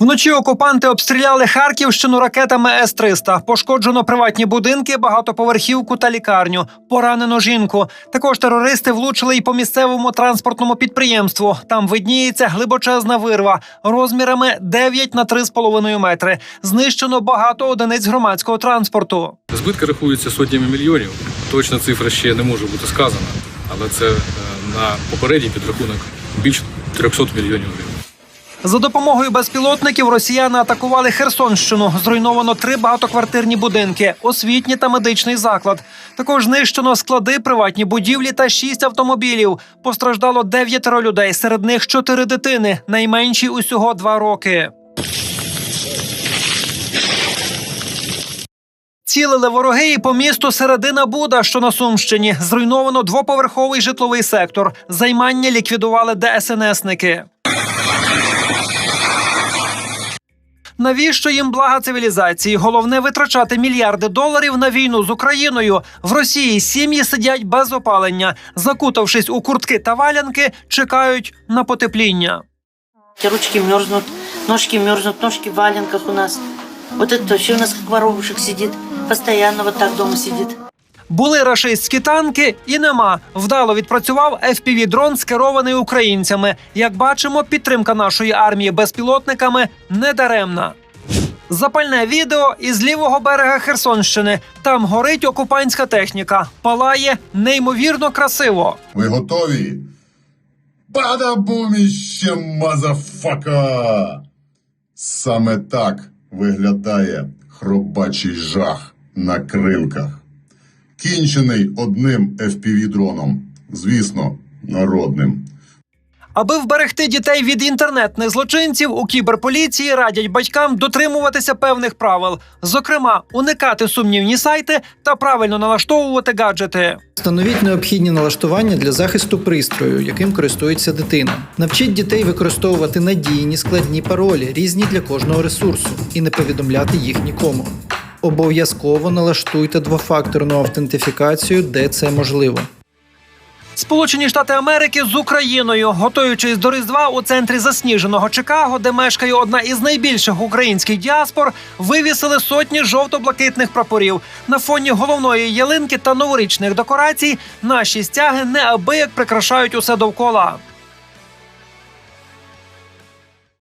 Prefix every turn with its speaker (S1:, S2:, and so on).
S1: Вночі окупанти обстріляли Харківщину ракетами С-300. Пошкоджено приватні будинки, багатоповерхівку та лікарню. Поранено жінку. Також терористи влучили й по місцевому транспортному підприємству. Там видніється глибочезна вирва розмірами 9 на 3,5 метри. Знищено багато одиниць громадського транспорту.
S2: Збитки рахуються сотнями мільйонів. Точна цифра ще не може бути сказана, але це е, на попередній підрахунок більше 300 мільйонів гривень.
S1: За допомогою безпілотників росіяни атакували Херсонщину. Зруйновано три багатоквартирні будинки, освітній та медичний заклад. Також знищено склади, приватні будівлі та шість автомобілів. Постраждало дев'ятеро людей. Серед них чотири дитини, найменші усього два роки. Цілили вороги і по місту середина Буда, що на Сумщині. Зруйновано двоповерховий житловий сектор. Займання ліквідували ДСНСники. Навіщо їм блага цивілізації? Головне витрачати мільярди доларів на війну з Україною. В Росії сім'ї сидять без опалення, закутавшись у куртки та валянки, чекають на потепління.
S3: Ручки мерзнуть, ножки мерзнуть, ножки в валенках у нас. Вот это вообще у нас как воробушек сидит. Постоянно вот так дома сидит.
S1: Були рашистські танки і нема. Вдало відпрацював fpv дрон скерований українцями. Як бачимо, підтримка нашої армії безпілотниками недаремна. Запальне відео із лівого берега Херсонщини. Там горить окупантська техніка. Палає неймовірно красиво.
S4: Ви готові? Бадабуміще, мазафака! Саме так виглядає хробачий жах на крилках. Кінчений одним FPV-дроном, звісно, народним.
S1: Аби вберегти дітей від інтернетних злочинців, у кіберполіції радять батькам дотримуватися певних правил, зокрема, уникати сумнівні сайти та правильно налаштовувати гаджети.
S5: Встановіть необхідні налаштування для захисту пристрою, яким користується дитина. Навчіть дітей використовувати надійні складні паролі, різні для кожного ресурсу, і не повідомляти їх нікому. Обов'язково налаштуйте двофакторну автентифікацію, де це можливо.
S1: Сполучені Штати Америки з Україною, готуючись до Різдва у центрі засніженого Чикаго, де мешкає одна із найбільших українських діаспор, вивісили сотні жовто-блакитних прапорів. На фоні головної ялинки та новорічних декорацій наші стяги неабияк прикрашають усе довкола.